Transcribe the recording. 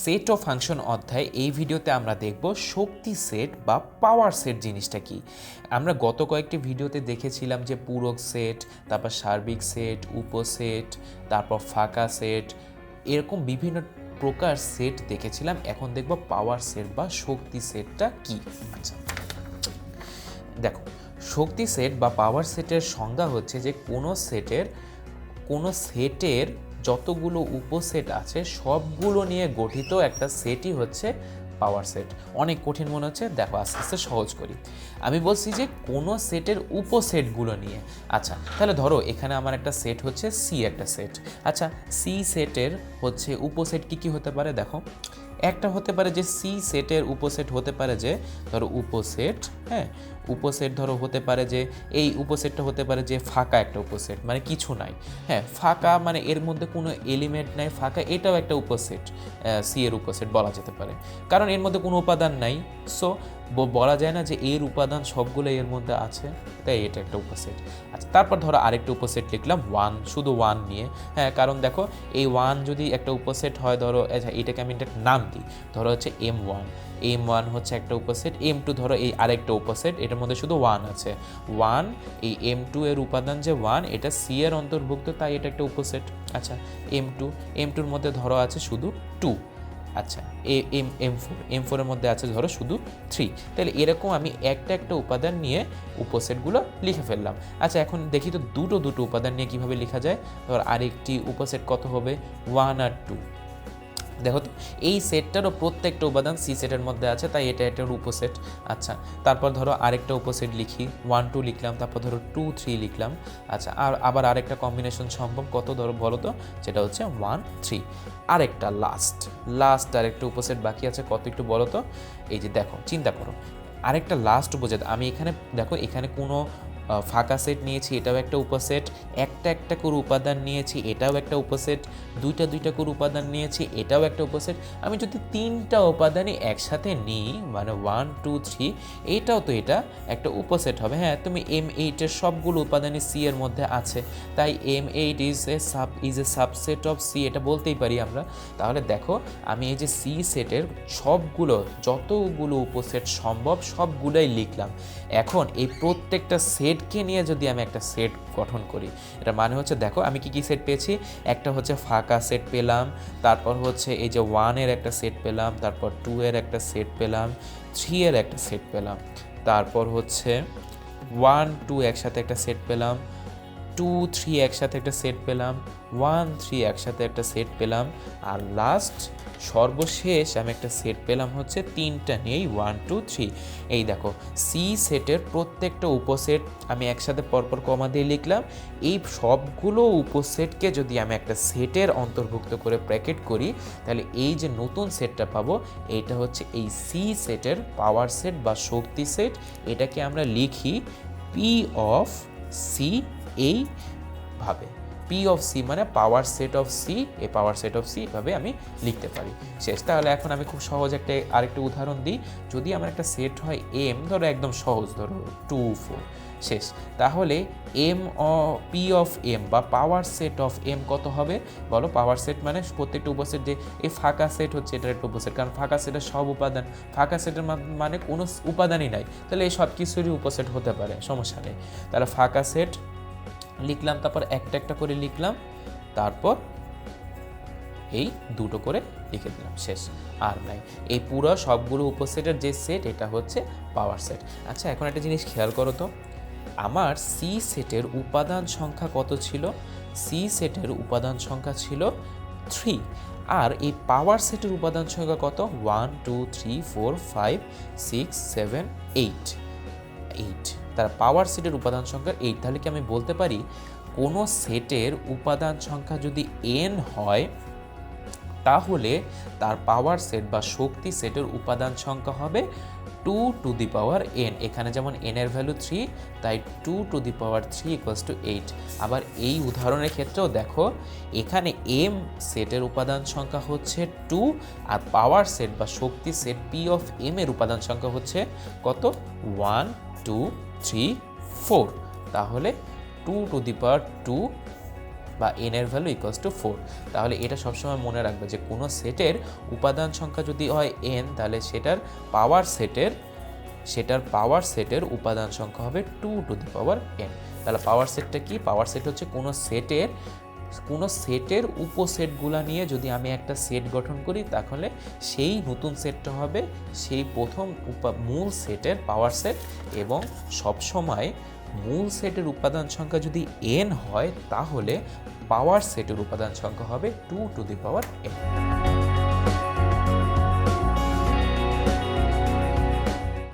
Set ও function অধ্যায় এই ভিডিওতে আমরা দেখব শক্তি সেট বা পাওয়ার সেট জিনিসটা কি। আমরা গত কয়েকটি ভিডিওতে দেখেছিলাম যে পূরক সেট তারপর সার্বিক সেট উপসেট তারপর ফাঁকা সেট এরকম বিভিন্ন প্রকার সেট দেখেছিলাম। এখন দেখব পাওয়ার সেট বা শক্তি সেটটা কি। আচ্ছা। দেখো, শক্তি সেট বা পাওয়ার সেটের সংজ্ঞা হচ্ছে যে কোনো সেটের কোনো সেটের যতগুলো উপসেট আছে, সবগুলো নিয়ে গঠিত একটা সেটই হচ্ছে পাওয়ার সেট অনেক কঠিন মনে হচ্ছে, দেখো আস্তে আস্তে সহজ করি। আমি বলছি যে কোনো সেটের উপসেটগুলো নিয়ে। আচ্ছা তাহলে ধরো এখানে আমার একটা সেট হচ্ছে সি একটা সেট আচ্ছা সি সেটের হচ্ছে উপসেট কী কী হতে পারে দেখো। একটা হতে পারে যে সি সেটের উপসেট হতে পারে যে, ধরো উপসেট হ্যাঁ? উপসেট ধরো হতে পারে যে, এই উপসেটটা হতে পারে যে ফাঁকা একটা উপসেট মানে কিছু নাই। হ্যাঁ ফাঁকা মানে এর মধ্যে কোনো এলিমেন্ট নাই, ফাঁকা এটাও একটা উপসেট সি এর উপসেট বলা যেতে পারে। কারণ এর মধ্যে কোনো উপাদান নাই। সো বলা যায় না যে এর উপাদান সবগুলো এর মধ্যে আছে, তাই এটা একটা উপসেট। আচ্ছা তারপর ধরো আরেকটা উপসেট লিখলাম ওয়ান শুধু ওয়ান নিয়ে। হ্যাঁ কারণ দেখো এই ওয়ান যদি একটা উপসেট হয়, ধরো আচ্ছা এটাকে আমি একটা নাম দিই, ধরো হচ্ছে এম ওয়ান এম ওয়ান হচ্ছে একটা উপসেট এম টু ধরো এই আরেকটা উপসেট, এটার মধ্যে শুধু ওয়ান আছে। ওয়ান এই এম টু এর উপাদান যে ওয়ান এটা সি এর অন্তর্ভুক্ত, তাই এটা একটা উপসেট। আচ্ছা এম টু এম টুর মধ্যে ধরো আছে শুধু টু আচ্ছা A, M M four, M ফোরের মধ্যে আছে ধরো শুধু থ্রি তাহলে এরকম আমি একটা একটা উপাদান নিয়ে উপসেটগুলো লিখে ফেললাম। আচ্ছা এখন দেখি তো দুটো দুটো উপাদান নিয়ে কীভাবে লেখা যায়? ধর আরেকটি উপসেট কত হবে? ওয়ান আর টু দেখো তো, এই সেটটারও প্রত্যেকটা উপাদান সি সেটের মধ্যে আছে, তাই এটা এটার উপসেট আচ্ছা তারপর ধরো আরেকটা উপসেট লিখি ওয়ান টু লিখলাম, তারপর ধরো টু থ্রি লিখলাম। আচ্ছা আর আবার আরেকটা কম্বিনেশন সম্ভব কত ধরো বলো তো? সেটা হচ্ছে ওয়ান থ্রি আরেকটা লাস্ট লাস্ট আরেকটা উপসেট বাকি আছে, কত একটু বলো তো? এই যে দেখো, চিন্তা করো। আরেকটা লাস্ট উপসেট আমি এখানে, দেখো, এখানে কোনো ফাঁকা সেট নিয়েছি, এটাও একটা উপসেট। একটা একটা করে উপাদান নিয়েছি, এটাও একটা উপসেট। দুইটা দুইটা করে উপাদান নিয়েছি, এটাও একটা উপসেট। আমি যদি তিনটা উপাদানই একসাথে নিই মানে ওয়ান টু থ্রি এটাও তো এটা একটা উপসেট হবে। হ্যাঁ তুমি এম এইটের সবগুলো উপাদানই সি এর মধ্যে আছে। তাই M eight is a sub is a subset of C এটা বলতেই পারি আমরা। তাহলে দেখো, আমি এই যে সি সেটের সবগুলো, যতগুলো উপসেট সম্ভব সবগুলোই লিখলাম। এখন এই প্রত্যেকটা সেটকে নিয়ে যদি আমি একটা সেট গঠন করি, এটা মানে হচ্ছে দেখো আমি কি কি সেট পেয়েছি? একটা হচ্ছে ফাঁকা সেট পেলাম, তারপর হচ্ছে এই যে ওয়ানের একটা সেট পেলাম, তারপর টু এর একটা সেট পেলাম থ্রি এর একটা সেট পেলাম, তারপর হচ্ছে ওয়ান টু একসাথে একটা সেট পেলাম টু থ্রি একসাথে একটা সেট পেলাম ওয়ান থ্রি একসাথে একটা সেট পেলাম, আর লাস্ট সর্বশেষ আমি একটা সেট পেলাম হচ্ছে তিনটা নিয়েই ওয়ান টু থ্রি এই দেখো সি সেটের প্রত্যেকটা উপসেট আমি একসাথে পরপর কমা দিয়ে লিখলাম। এই সবগুলো উপসেটকে যদি আমি একটা সেটের অন্তর্ভুক্ত করে ব্র্যাকেট করি, তাহলে এই যে নতুন সেটটা পাবো এইটা হচ্ছে এই সি সেটের পাওয়ার সেট বা শক্তি সেট এটাকে আমরা লিখি পি অফ সি এই ভাবে। পি অফ সি মানে power set of C A power set of C এভাবে আমি লিখতে পারি। শেষ। তাহলে এখন আমি খুব সহজ একটা, আরেকটা উদাহরণ দিই। যদি আমার একটা সেট হয় এম ধরো একদম সহজ, ধরো টু ফোর শেষ। তাহলে এম অ পি অফ এম বা পাওয়ার সেট অফ এম কত হবে? বলো পাওয়ার সেট মানে প্রত্যেকটা উপসেট যে, এই ফাঁকা সেট হচ্ছে, এটার একটা উপসেট। কারণ ফাঁকা সেটের সব উপাদান, ফাঁকা সেটের মানে কোনো উপাদানই নাই। তাহলে এই সব কিছুরই উপসেট হতে পারে, সমস্যা নেই। তাহলে ফাঁকা সেট লিখলাম, তারপর একটা একটা করে লিখলাম, তারপর এই দুটো করে লিখে দিলাম, শেষ। আর নাই। এই পুরো সবগুলো উপসেটের যে সেট এটা হচ্ছে পাওয়ার সেট আচ্ছা এখন একটা জিনিস খেয়াল করো তো। আমার সি সেটের উপাদান সংখ্যা কত ছিল? সি সেটের উপাদান সংখ্যা ছিল থ্রি আর এই পাওয়ার সেটের উপাদান সংখ্যা কত? One two three four five six seven eight eight তার পাওয়ার সেটের উপাদান সংখ্যা এইট তাহলে কি আমি বলতে পারি, কোনো সেটের উপাদান সংখ্যা যদি এন হয়, তাহলে তার পাওয়ার সেট বা শক্তি সেটের উপাদান সংখ্যা হবে two to the power n এখানে যেমন এন এর ভ্যালু থ্রি তাই two to the power three equals to eight আবার এই উদাহরণের ক্ষেত্রেও দেখো, এখানে এম সেটের উপাদান সংখ্যা হচ্ছে টু আর পাওয়ার সেট বা শক্তি সেট পি অফ এম এর উপাদান সংখ্যা হচ্ছে কত? ওয়ান টু থ্রি ফোর তাহলে two to the power two বা এন এর ভ্যালু ইকুয়ালস টু ফোর তাহলে এটা সবসময় মনে রাখবে যে কোনো সেটের উপাদান সংখ্যা যদি হয় এন তাহলে সেটার পাওয়ার সেটের, সেটার পাওয়ার সেটের উপাদান সংখ্যা হবে two to the power n তাহলে পাওয়ার সেটটা কি? পাওয়ার সেট হচ্ছে কোনো সেটের কোনো সেটের উপসেটগুলো নিয়ে যদি আমি একটা সেট গঠন করি, তাহলে সেই নতুন সেটটা হবে সেই প্রথম মূল সেটের পাওয়ার সেট এবং সবসময় মূল সেটের উপাদান সংখ্যা যদি এন হয়, তাহলে পাওয়ার সেটের উপাদান সংখ্যা হবে two to the power n